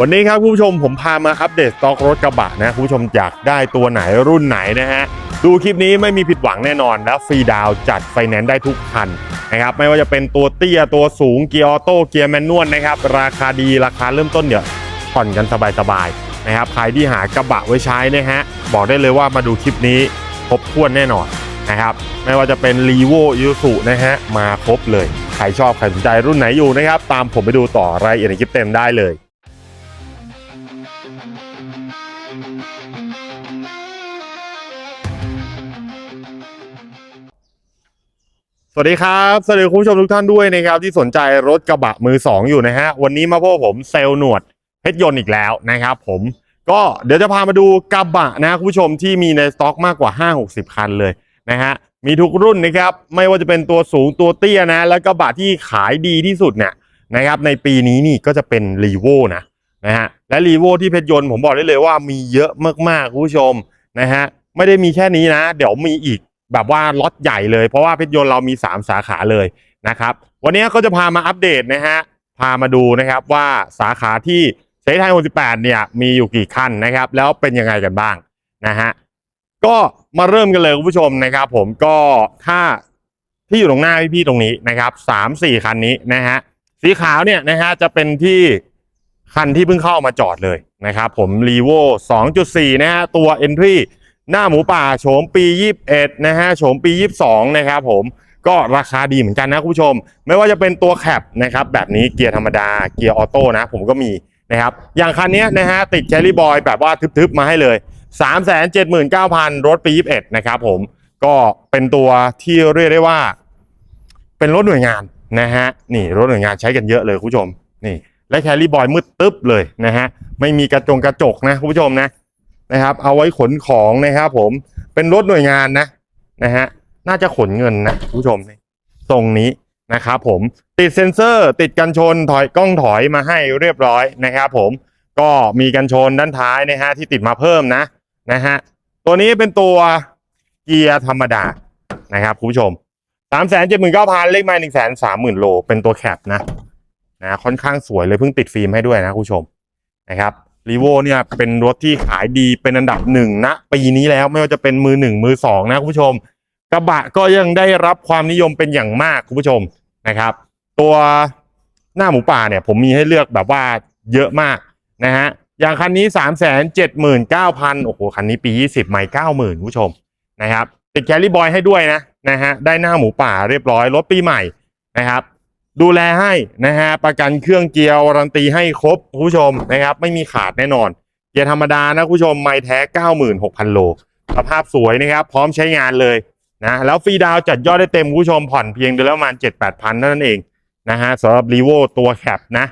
วันนี้ครับคุณผู้ชมผมพามาอัปเดตสต็อกรถกระบะนะคุณผู้ชมอยากได้ตัวไหนรุ่นไหนนะฮะดูคลิปนี้ไม่มีผิดหวังแน่นอนแล้วฟรีดาวจัดไฟแนนซ์ได้ทุกคันนะครับไม่ว่าจะเป็นตัวเตี้ยตัวสูงเกียร์ออโต้เกียร์แมนนวลนะครับราคาดีราคาเริ่มต้นเนี่ยผ่อนกันสบายๆนะครับใครที่หากระบะไว้ใช้นะฮะบอกได้เลยว่ามาดูคลิปนี้ครบถ้วนแน่นอนนะครับไม่ว่าจะเป็น r ีโวยูสุนะฮะมาครบเลยใครชอบใครสนใจรุ่นไหนอยู่นะครับตามผมไปดูต่อรายละเอียดในคลิปเต็มได้เลย สวัสดีครับสวัสดีคุณผู้ชมทุกท่านด้วยนะครับที่สนใจรถกระบะมือ 2 อยู่นะฮะวันนี้มาพบกับผมเซลล์หนวดเพชรยนต์อีกแล้วนะครับผมก็เดี๋ยวจะพามาดูกระบะนะคุณผู้ชมที่มีในสต็อกมากกว่า 5-60 คันเลยนะฮะมีทุกรุ่นนะครับไม่ว่าจะเป็นตัวสูงตัวเตี้ยนะ แล้วกระบะที่ขายดีที่สุดเนี่ยนะครับในปีนี้นี่ก็จะเป็นรีโวนะนะฮะและรีโวที่เพชรยนต์ผมบอกได้เลยว่ามีเยอะมากๆคุณผู้ชมนะฮะไม่ได้มีแค่นี้นะ เดี๋ยวมีอีก แบบว่าล็อตใหญ่เลยเพราะว่าเพชรยนต์เรามี 3 สาขาเลยนะครับ วันนี้ก็จะพามาอัปเดตนะฮะพามาดูนะครับว่าสาขาที่เซไทย68เนี่ยมีอยู่กี่คันนะครับ แล้วเป็นยังไงกันบ้างนะฮะก็มาเริ่มกันเลยคุณผู้ชมนะครับผมก็ถ้าที่อยู่ตรงหน้าพี่ๆตรงนี้นะครับสามสี่คันนี้นะฮะสีขาวเนี่ยนะฮะจะเป็นที่คันที่เพิ่งเข้ามาจอดเลยนะครับผม r ีโว2.4 นะฮะตัว Entry หน้าหมูป่าโฉมปี 21 นะฮะโฉมปี 22 นะครับผมก็ราคาดีเหมือนกันนะคุณผู้ชม ไม่ว่าจะเป็นตัวแคปนะครับแบบนี้เกียร์ธรรมดาเกียร์ออโต้นะผมก็มีนะครับอย่างคันนี้นะฮะติดแคลรี่บอยแบบว่าทึบๆมาให้เลย 379,000 รถปี 21 นะครับผมก็เป็นตัวที่เรียกได้ว่า เป็นรถหน่วยงานนะฮะนี่รถหน่วยงานใช้กันเยอะเลยคุณผู้ชมนี่และแคลรี่บอยมืดตึ๊บเลยนะฮะไม่มีกระจงกระจกนะคุณผู้ชมนะ นะครับ เอาไว้ขนของนะครับผมเป็นรถหน่วยงานนะนะฮะน่าจะขนเงินนะผู้ชมตรงนี้นะครับผมติดเซ็นเซอร์ ติดกันชนถอยกล้องถอยมาให้เรียบร้อยนะครับผมก็มีกันชนด้านท้ายนะฮะที่ติดมาเพิ่มนะนะฮะตัวนี้เป็นตัวเกียร์ธรรมดานะครับคุณผู้ชมสามแสนเจ็ดหมื่นเก้าพันเลขไม้หนึ่งแสนสามหมื่นโลเป็นตัวแคปนะนะค่อนข้างสวยเลยเพิ่งติดฟิล์มให้ด้วยนะคุณผู้ชมนะครับ รีโวเนี่ยเป็นรถที่ขายดีเป็นอันดับหนึ่งณปีนี้แล้วไม่ว่าจะเป็นมือหนึ่งมือสองนะคุณผู้ชม กระบะก็ยังได้รับความนิยมเป็นอย่างมากคุณผู้ชมนะครับ ตัวหน้าหมูป่าเนี่ยผมมีให้เลือกแบบว่าเยอะมากนะฮะอย่างคันนี้ 3 7 9 0 0 0โอ้โหคันนี้ปี 20ไม่เก้าหมื่นคุณผู้ชมนะครับติดแคลรี่บอยให้ด้วยนะนะฮะได้หน้าหมูป่าเรียบร้อยรถปีใหม่นะครับ ดูแลให้นะฮะประกันเครื่องเกียร์วารันตีให้ครบคุณผู้ชมนะครับ ไม่มีขาดแน่นอน เกียร์ธรรมดานะคุณผู้ชมไม่แท้ 96,000 โลสภาพสวยนะครับ พร้อมใช้งานเลยนะแล้วฟรีดาวจัดยอดได้เต็มคุณผู้ชมผ่อนเพียงเดือนละประมาณ 7-8พันเท่านั้นเองนะฮะสำหรับรีโวตัวแคปนะ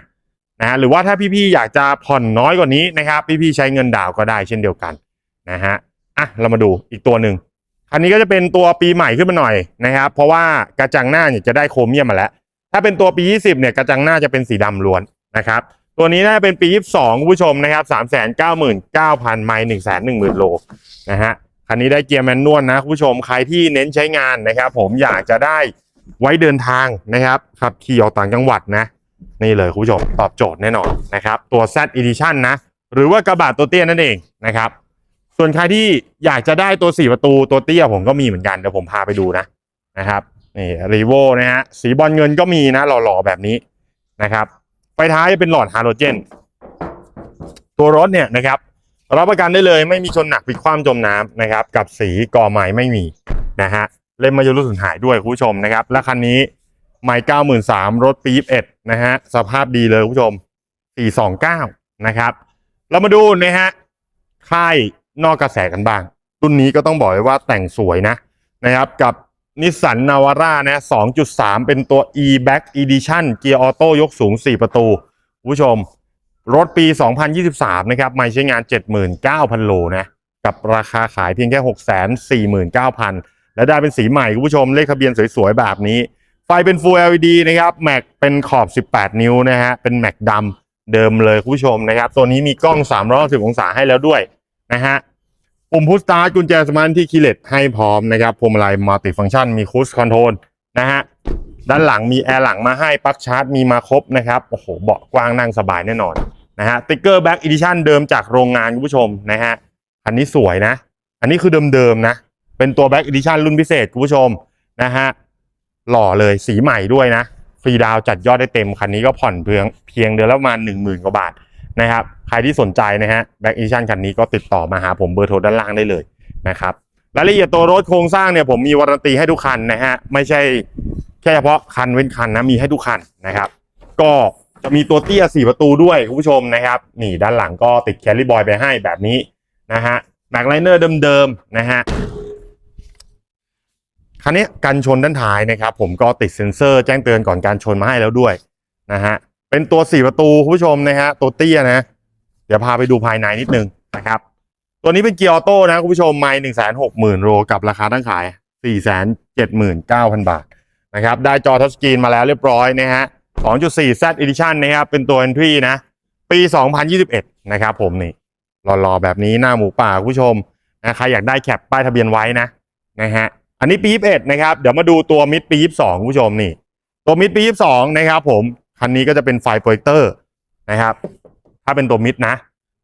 นะฮะหรือว่าถ้าพี่ๆอยากจะผ่อนน้อยกว่านี้นะครับ พี่ๆใช้เงินดาวก็ได้เช่นเดียวกันนะฮะอะเรามาดูอีกตัวหนึ่งอันนี้ก็จะเป็นตัวปีใหม่ขึ้นมาหน่อยนะครับ เพราะว่ากระจังหน้าเนี่ยจะได้โครเมียมมาแล้ว ถ้าเป็นตัวปี 20 เนี่ยกระจังหน้าจะเป็นสีดำล้วนนะครับ ตัวนี้น่าจะเป็นปี 22คุณผู้ชมนะครับ399,000ไมล์110,000โลนะฮะคันนี้ได้เกียร์แมนนวลนะคุณผู้ชมใครที่เน้นใช้งานนะครับ ผมอยากจะได้ไว้เดินทางนะครับขับขี่ออกต่างจังหวัดนะนี่เลยคุณผู้ชมตอบโจทย์แน่นอนนะครับ ตัว Z Edition นะ หรือว่ากระบะตัวเตี้ยนั่นเองนะครับ ส่วนใครที่อยากจะได้ตัว 4 ประตูตัวเตี้ยผมก็มีเหมือนกันเดี๋ยวผมพาไปดูนะนะครับ นี่รีโวนะฮะสีบอลเงินก็มีนะ หล่อๆแบบนี้นะครับไฟท้ายเป็นหลอดฮาโลเจน ตัวรถเนี่ยนะครับรับประกันได้เลยไม่มีชนหนักพิกคว่ำจมน้ำนะครับ กับสีก่อใหม่ไม่มีนะฮะเล่มมายุรุสูญหายด้วยคุณผู้ชมนะครับ และคันนี้ไม่เก้าหมื่นสามรถปีเอ็ดนะฮะสภาพดีเลยคุณผู้ชมสี่สองเก้านะครับ เรามาดูนะฮะค่ายนอกกระแสกันบ้าง รุ่นนี้ก็ต้องบอกเลยว่าแต่งสวยนะนะครับ กับ นิสสันนาวาร่านะ2.3 เป็นตัว e-back edition เกียร์ออโต้ยกสูง 4 ประตูผู้ชม รถปี 2023 นะครับไม่ใช้งาน 79,000 โลนะ กับราคาขายเพียงแค่ 649,000 และได้เป็นสีใหม่คุณผู้ชม เลขทะเบียนสวยๆ แบบนี้ ไฟเป็น Full LED นะครับ แม็กเป็นขอบ 18 นิ้วนะฮะ เป็นแม็กดำเดิมเลยคุณผู้ชมนะครับ ตัวนี้มีกล้อง 360 องศาให้แล้วด้วยนะฮะ ปุ่มพุชสตาร์ทกุญแจสมาร์ทที่คีเลสให้พร้อมนะครับพวงมาลัยมัลติฟังก์ชันมีคูสคอนโทรลนะฮะด้านหลังมีแอร์หลังมาให้ปลั๊กชาร์จมีมาครบนะครับโอ้โหเบาะกว้างนั่งสบายแน่นอนนะฮะติ๊กเกอร์แบ็กอีดิชั่นเดิมจากโรงงานคุณผู้ชมนะฮะคันนี้สวยนะ อันนี้คือเดิมๆนะ เป็นตัวแบ็กอีดิชั่นรุ่นพิเศษคุณผู้ชมนะฮะหล่อเลยสีใหม่ด้วยนะ ฟรีดาวจัดยอดได้เต็มคันนี้ก็ผ่อนเพียงเพียงเดือนละประมาณหนึ่งหมื่นกว่าบาท นะครับ ใครที่สนใจนะฮะแบ็กอีดิชั่นคันนี้ก็ติดต่อมาหาผมเบอร์โทรด้านล่างได้เลยนะครับรายละเอียดตัวรถโครงสร้างเนี่ยผมมีวารันตีให้ทุกคันนะฮะไม่ใช่แค่เฉพาะคันเว้นคันนะมีให้ทุกคันนะครับ ก็จะมีตัวเตี้ยสี่ประตูด้วยคุณผู้ชมนะครับ นี่ด้านหลังก็ติดแคลรี่บอยไปให้แบบนี้นะฮะแม็กไลเนอร์เดิมๆนะฮะคันนี้กันชนด้านท้ายนะครับ ผมก็ติดเซ็นเซอร์แจ้งเตือนก่อนการชนมาให้แล้วด้วยนะฮะ เป็นตัวสี่ประตูคุณผู้ชมนะฮะตัวเตี้ยนะ เดี๋ยวพาไปดูภายในนิดนึงนะครับ ตัวนี้เป็นเกียร์ออโต้นะคุณผู้ชมไม่หนึ่งแสนหกหมื่นโลกับราคาตั้งขายสี่แสนเจ็ดหมื่นเก้าพันบาทนะครับได้จอทัชสกรีนมาแล้วเรียบร้อยนะฮะ2.4 Z Edition นะครับเป็นตัว Entry นะ ปี 2021 นะครับผมนี่รอๆ แบบนี้หน้าหมูป่าคุณผู้ชมนะใครอยากได้แคปป้ายทะเบียนไว้นะนะฮะอันนี้ปี 21 นะครับ เดี๋ยวมาดูตัวมิดปี 22คุณผู้ชมนี่ ตัวมิดปี 22 นะครับผม คันนี้ก็จะเป็นไฟโปรเจคเตอร์นะครับ ถ้าเป็นตัวมิดนะ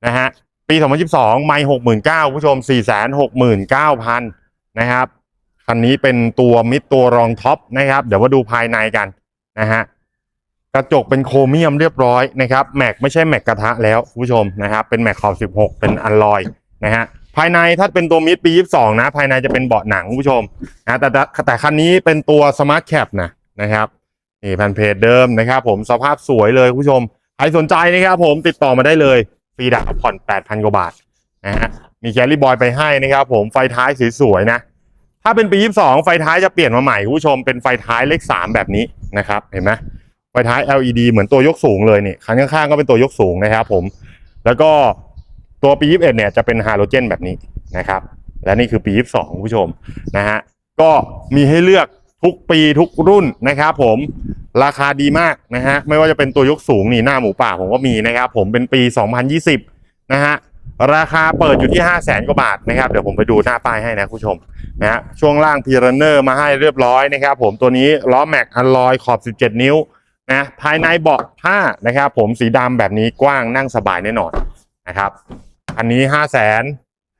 นะฮะปี 2022 ไม่ 69,000คุณผู้ชม 469,000 นะครับ คันนี้เป็นตัวมิดตัวรองท็อปนะครับ เดี๋ยวมาดูภายในกันนะฮะ กระจกเป็นโครเมียมเรียบร้อยนะครับ แม็กไม่ใช่แม็กกระทะแล้วผู้ชมนะครับ เป็นแม็กขอบ 16 เป็นอัลลอยนะฮะ ภายในถ้าเป็นตัวมิดปี 22 นะ ภายในจะเป็นเบาะหนังผู้ชมนะ แต่แต่แต่คันนี้เป็นตัวสมาร์ทแคปนะนะครับ นี่แผ่นเพจเดิมนะครับผมสภาพสวยเลยคุณผู้ชมใครสนใจนะครับผมติดต่อมาได้เลยฟรีดาวผ่อน 8,000 กว่าบาทนะฮะมีแคลรี่บอยไปให้นะครับผมไฟท้ายสวยๆนะ ถ้าเป็นปี 22 ไฟท้ายจะเปลี่ยนมาใหม่คุณผู้ชมเป็นไฟท้ายเลข 3 แบบนี้นะครับเห็นไหมไฟท้าย LED เหมือนตัวยกสูงเลยนี่คันข้างๆก็เป็นตัวยกสูงนะครับผมแล้วก็ตัวปี 21 เนี่ยจะเป็นฮาโลเจนแบบนี้นะครับและนี่คือปี 22คุณผู้ชมนะฮะก็มีให้เลือก ทุกปีทุกรุ่นนะครับผมราคาดีมากนะฮะไม่ว่าจะเป็นตัวยกสูงนี่หน้าหมูป่าผมก็มีนะครับผมเป็นปี 2020 นะฮะราคาเปิดอยู่ที่ 5 0 0แสนกว่าบาทนะครับเดี๋ยวผมไปดูหน้าป้ายให้นะคุณผู้ชมนะฮะช่วงล่างพีรันเนอร์มาให้เรียบร้อยนะครับผมตัวนี้ล้อแม็กอัลลอยขอบ 17 นิ้วนะภายในเบาะผ้านะครับผมสีดำแบบนี้กว้างนั่งสบายแน่นอนนะครับอันนี้ห้าแสน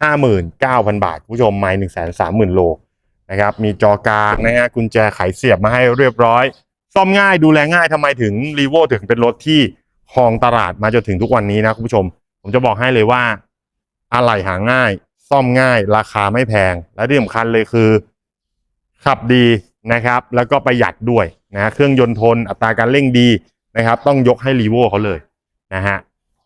ห้าหมื่นเก้าพันบาทคุณผู้ชมไม่หนึ่งแสนสามหมื่นโล นะครับมีจอกลางนะฮะกุญแจไขเสียบมาให้เรียบร้อย ซ่อมง่ายดูแลง่ายทำไมถึงรีโวถึงเป็นรถที่ครองตลาดมาจนถึงทุกวันนี้นะคุณผู้ชม ผมจะบอกให้เลยว่าอะไหล่หาง่าย ซ่อมง่าย ราคาไม่แพง และที่สำคัญเลยคือ ขับดีนะครับ แล้วก็ประหยัดด้วยนะเครื่องยนต์ทนอัตราการเร่งดีนะครับ ต้องยกให้รีโวเขาเลยนะฮะ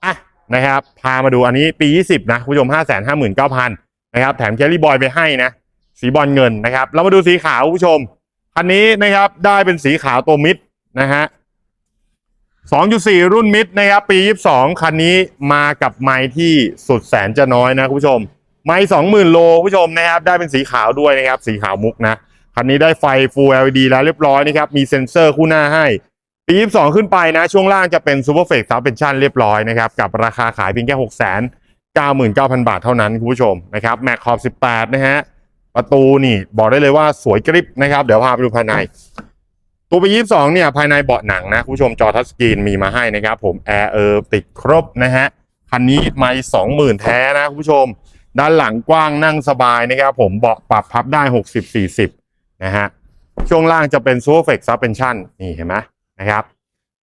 อะนะครับ พามาดูอันนี้ปี 20 นะ คุณผู้ชม 5 5 9 0 0 0 นะครับ แถมแคลรี่บอยไปให้นะ สีบอลเงินนะครับ เรามาดูสีขาวผู้ชม คันนี้นะครับได้เป็นสีขาวตัวมิดนะฮะ2.4 รุ่นมิดนะครับปี 22 คันนี้มากับไม้ที่สุดแสนจะน้อยนะคุณผู้ชม ไม้20,000 โลคุณผู้ชมนะครับได้เป็นสีขาวด้วยนะครับ สีขาวมุกนะ คันนี้ได้ไฟ Full LED แล้วเรียบร้อยนะครับ มีเซ็นเซอร์คู่หน้าให้ ปี 22 ขึ้นไปนะ ช่วงล่างจะเป็น Super Flex Suspension เรียบร้อยนะครับ กับราคาขายเพียงแค่ 6 9 9 0 0 0 บาทเท่านั้นคุณผู้ชมนะครับแม็กขอบ 18 นะฮะ ประตูนี่บอกได้เลยว่าสวยกริบนะครับ เดี๋ยวพาไปดูภายใน ตัวปี22เนี่ยภายในเบาะหนังนะคุณผู้ชมจอทัชสกรีนมีมาให้นะครับ ผมแอร์เออติดครบนะฮะคันนี้ไม่20,000แท้นะคุณผู้ชม ด้านหลังกว้างนั่งสบายนะครับ ผมเบาะปรับพับได้60-40นะฮะช่วงล่างจะเป็น s u p e r f l e x Suspension นี่เห็นไหมนะครับ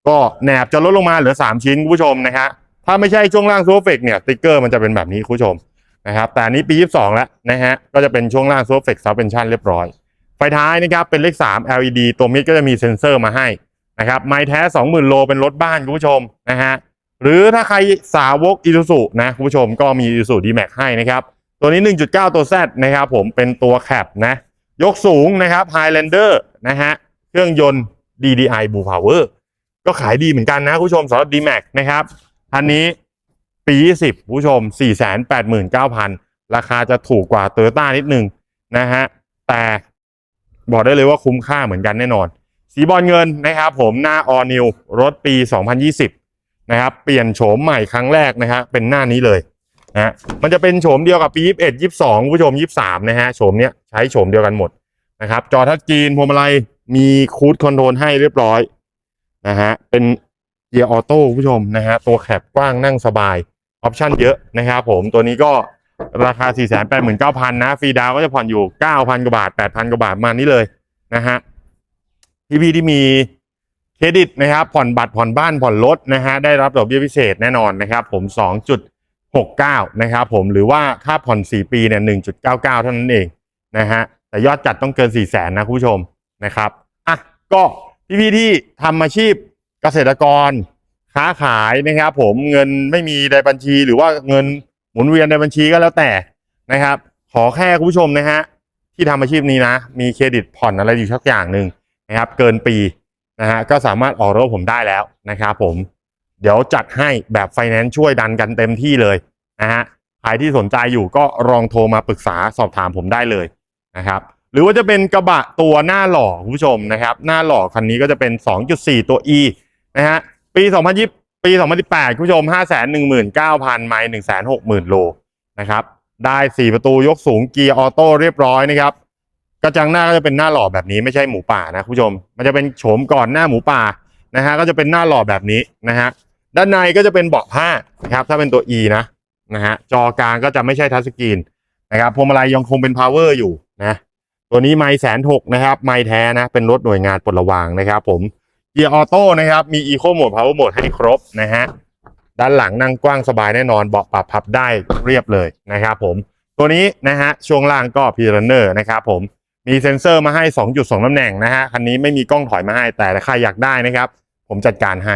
ก็แหนบจะลดลงมาเหลือ3ชิ้นคุณผู้ชมนะฮะถ้าไม่ใช่ช่วงล่าง s u p e r f l e x เนี่ยสติ๊กเกอร์มันจะเป็นแบบนี้คุณผู้ชม นะครับแต่อันนี้ปี 22 แล้วนะฮะก็จะเป็นช่วงล่าง s u p e r f l e x Suspension เรียบร้อย ไฟท้ายนะครับเป็นเลข 3 LED ตัวมิดก็จะมีเซ็นเซอร์มาให้นะครับไม้แท้ 20,000 โลเป็นรถบ้านคุณผู้ชมนะฮะหรือถ้าใครสาวกอี u ู u นะคุณผู้ชมก็มีอี u ู u D-Max ให้นะครับตัวนี้ 1.9 ตัว Z นะครับผมเป็นตัวแคปนะยกสูงนะครับ Highlander นะฮะเครื่องยนต์ DDI Blue Power ก็ขายดีเหมือนกันนะคุณผู้ชมสำหรับ D-Max นะครับอันนี้ ปี 20 ผู้ชม 489,000 ราคาจะถูกกว่า Toyota นิดนึงนะฮะ แต่บอกได้เลยว่าคุ้มค่าเหมือนกันแน่นอน สีบอลเงินนะครับผมหน้า All New รถปี 2020 นะครับ เปลี่ยนโฉมใหม่ครั้งแรกนะฮะ เป็นหน้านี้เลยนะฮะมันจะเป็นโฉมเดียวกับปี 21 22 ผู้ชม 23 นะฮะ โฉมเนี้ยใช้โฉมเดียวกันหมดนะครับ จอทัชสกรีนพวงมาลัยมีคูดคอนโทรลให้เรียบร้อยนะฮะ เป็น เกียร์ออโต้คุณผู้ชมนะฮะตัวแคบกว้างนั่งสบายออปชั่นเยอะนะครับผมตัวนี้ก็ราคา 4 8 9 0 0 0 นะ ฟรีดาวก็จะผ่อนอยู่ 9,000 กว่าบาท 8,000 กว่าบาทมานี้เลยนะฮะพี่พี่ที่มีเครดิตนะครับ ผ่อนบัตรผ่อนบ้านผ่อนรถนะฮะได้รับดอกเบี้ยพิเศษแน่นอนนะครับ ผม 2.69 นะครับผมหรือว่าค่าผ่อน 4 ปีเนี่ย1.99 เท่านั้นเองนะฮะแต่ยอดจัดต้องเกิน 4 0 0 0 0นนะคุณผู้ชมนะครับอะก็พี่พี่ที่ทำอาชีพ เกษตรกรค้าขายนะครับผมเงินไม่มีในบัญชีหรือว่าเงินหมุนเวียนในบัญชีก็แล้วแต่นะครับ ขอแค่คุณผู้ชมนะฮะที่ทำอาชีพนี้นะ มีเครดิตผ่อนอะไรอยู่สักอย่างหนึ่งนะครับ เกินปีนะฮะก็สามารถออกรถผมได้แล้วนะครับผมเดี๋ยวจัดให้แบบไฟแนนซ์ช่วยดันกันเต็มที่เลยนะฮะใครที่สนใจอยู่ก็ลองโทรมาปรึกษาสอบถามผมได้เลยนะครับหรือว่าจะเป็นกระบะตัวหน้าหล่อคุณผู้ชมนะครับ หน้าหล่อคันนี้ก็จะเป็น 2.4 ตัว E นะฮะปี2020ปี 2018 คุณผู้ชม 519,000 ไมล์160,000 โลนะครับได้ 4 ประตูยกสูงเกียร์ออโต้เรียบร้อยนะครับกระจังหน้าก็จะเป็นหน้าหล่อแบบนี้ไม่ใช่หมูป่านะคุณผู้ชม มันจะเป็นโฉมก่อนหน้าหมูป่านะฮะก็จะเป็นหน้าหล่อแบบนี้นะฮะด้านในก็จะเป็นเบาะผ้านะครับถ้าเป็นตัว E นะนะฮะจอกลางก็จะไม่ใช่ทัชสกรีนนะครับพวงมาลัยยังคงเป็นพาวเวอร์อยู่นะตัวนี้ไมล์แสนหกนะครับไมล์แท้นะเป็นรถหน่วยงานปลดระวางนะครับผม เกียร์ออโต้นะครับมี Eco Mode Power Mode ให้ครบนะฮะด้านหลังนั่งกว้างสบายแน่นอนเบาะปรับพับได้เรียบเลยนะครับผมตัวนี้นะฮะช่วงล่างก็พีรันเนอร์นะครับผมมีเซ็นเซอร์มาให้ 2.2ตำแหน่งนะฮะคันนี้ไม่มีกล้องถอยมาให้แต่ถ้าใครอยากได้นะครับ ผมจัดการให้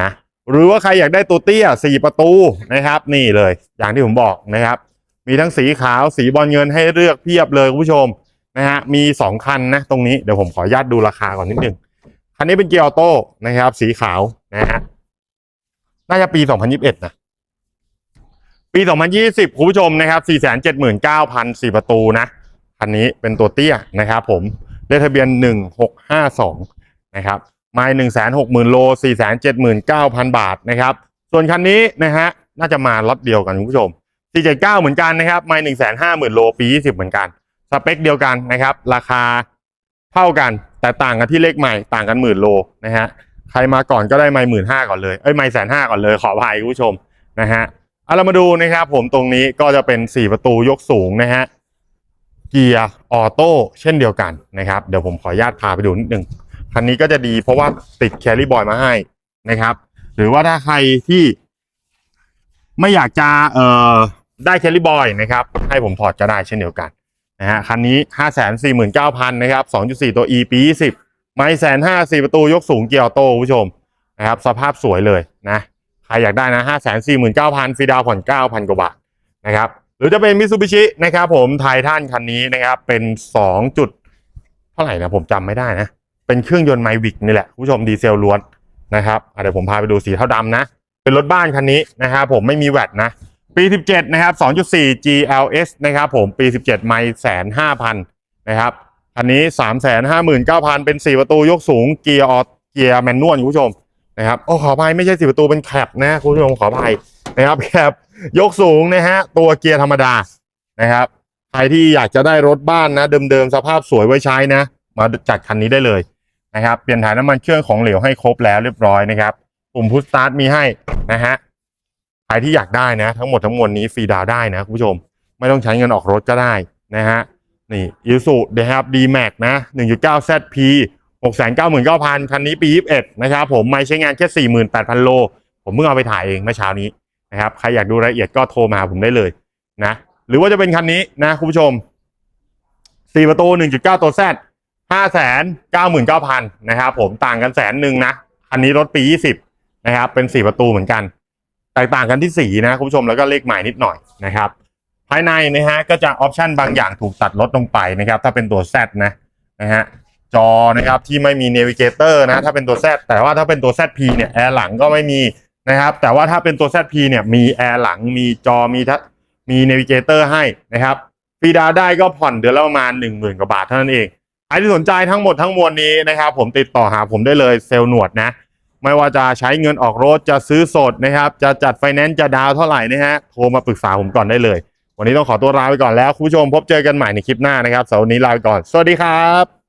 นะหรือว่าใครอยากได้ตัวเตี้ย 4 ประตูนะครับ นี่เลย อย่างที่ผมบอกนะครับ มีทั้งสีขาวสีบอลเงินให้เลือกเพียบเลยคุณผู้ชมนะฮะมี 2 คันนะตรงนี้เดี๋ยวผมขออนุญาตดูราคาก่อนนิดนึง คันนี้เป็นเกียร์ออโต้นะครับ สีขาวนะฮะน่าจะปี 2021 นะ ปี 2020 คุณผู้ชมนะครับ 479,000 4 ประตูนะ คันนี้เป็นตัวเตี้ยนะครับผมเลขทะเบียน 1652 นะครับไมล์160,000 โล 479,000 บาทนะครับ ส่วนคันนี้นะฮะ น่าจะมาล็อตเดียวกันคุณผู้ชม 479 เหมือนกันนะครับ ไมล์150,000 โล ปี 20 เหมือนกัน สเปคเดียวกันนะครับ ราคาเท่ากัน แต่ต่างกันที่เลขใหม่ต่างกันหมื่นโลนะฮะใครมาก่อนก็ได้ไม่หมื่นห้าก่อนเลยเอ้ยไม่แสนห้าก่อนเลยขออภัยคุณผู้ชมนะฮะเอาเรามาดูนะครับผมตรงนี้ก็จะเป็น 4 ประตูยกสูงนะฮะเกียร์ออโต้เช่นเดียวกันนะครับ เดี๋ยวผมขออนุญาตพาไปดูนิดนึงคันนี้ก็จะดีเพราะว่าติดแคลรี่บอยมาให้นะครับ หรือว่าถ้าใครที่ไม่อยากจะเอ่อได้แคลรี่บอยนะครับ ให้ผมถอดก็ได้เช่นเดียวกัน นะฮะคันนี้ 5 4 9 0 0 0นะครับ 2.4 ตัว E ปี 20 ไม่แสนห้าสี่ประตูยกสูงเกียร์โต้ผู้ชมนะครับสภาพสวยเลยนะใครอยากได้นะ 5 4 9 0 0 0ฟรีดาวผ่อน 9,000 กว่าบาทนะครับหรือจะเป็นมิซูบิชินะครับผมไททันคันนี้นะครับเป็น 2 จุด เท่าไหร่นะผมจำไม่ได้นะ เป็นเครื่องยนต์ไมวิกนี่แหละผู้ชมดีเซลล้วนนะครับอะเดี๋ยวผมพาไปดูสีเทาดำนะ เป็นรถบ้านคันนี้นะครับผมไม่มีแวตนะ ปี 17 นะครับ 2.4 GLS นะครับผม ปี 17 ไม่แสนห้าพันนะครับ อันนี้ 3 5 9 0 0 0 เป็น 4 ประตูยกสูง เกียร์ออเกียร์แมนนวลคุณผู้ชมนะครับ โอ้ขออภัยไม่ใช่ 4 ประตูเป็นแคปนะคุณผู้ชมขออภัยนะครับแคปยกสูงนะฮะ ตัวเกียร์ธรรมดานะครับ ใครที่อยากจะได้รถบ้านนะ เดิมๆ สภาพสวยไว้ใช้นะ มาจัดคันนี้ได้เลยนะครับ เปลี่ยนถ่ายน้ำมันเครื่องของเหลวให้ครบแล้วเรียบร้อยนะครับ ปุ่มพุชสตาร์ทมีให้นะฮะ ใครที่อยากได้นะ ทั้งหมดทั้งมวลนี้ฟรีดาวได้นะคุณผู้ชม ไม่ต้องใช้เงินออกรถก็ได้นะฮะนี่อิสุนะครับ D-Max นะ1.9 ZP 699,000คันนี้ปี21นะครับผมไม่ใช้งานแค่48,000โล ผมเพิ่งเอาไปถ่ายเองเมื่อเช้านี้นะครับใครอยากดูรายละเอียดก็โทรมาผมได้เลยนะ หรือว่าจะเป็นคันนี้นะคุณผู้ชม4ประตู1.9ตัว Z 599,000นเก้าหมื่นเก้าพันนะครับผมต่างกันแสนหนึ่งนะคันนี้รถปี20นะครับเป็น4ประตูเหมือนกัน แตกต่างกันที่สีนะคุณผู้ชมแล้วก็เลขหมายนิดหน่อยนะครับ ภายในนะฮะก็จะออปชันบางอย่างถูกตัดลดลงไปนะครับ ถ้าเป็นตัว Z นะนะฮะจอนะครับที่ไม่มีเนวิเกเตอร์นะถ้าเป็นตัว Z แต่ว่าถ้าเป็นตัว ZP เนี่ยแอร์หลังก็ไม่มีนะครับ แต่ว่าถ้าเป็นตัว ZP เนี่ยมีแอร์หลังมีจอมีทัมีเนวิเกเตอร์ให้นะครับฟรีดาได้ก็ผ่อนเดือนละประมาณ1 0,000กว่าบาทเท่านั้นเองใครที่สนใจทั้งหมดทั้งมวลนี้นะครับ ผมติดต่อหาผมได้เลยเซลล์หนวดนะ ไม่ว่าจะใช้เงินออกรถจะซื้อสดนะครับ จะจัดไฟแนนซ์จะดาวเท่าไหร่นะฮะโทรมาปรึกษาผมก่อนได้เลย วันนี้ต้องขอตัวลาไปก่อนแล้วคุณผู้ชมพบเจอกันใหม่ในคลิปหน้านะครับสำหรับวันนี้ลาไปก่อน สวัสดีครับ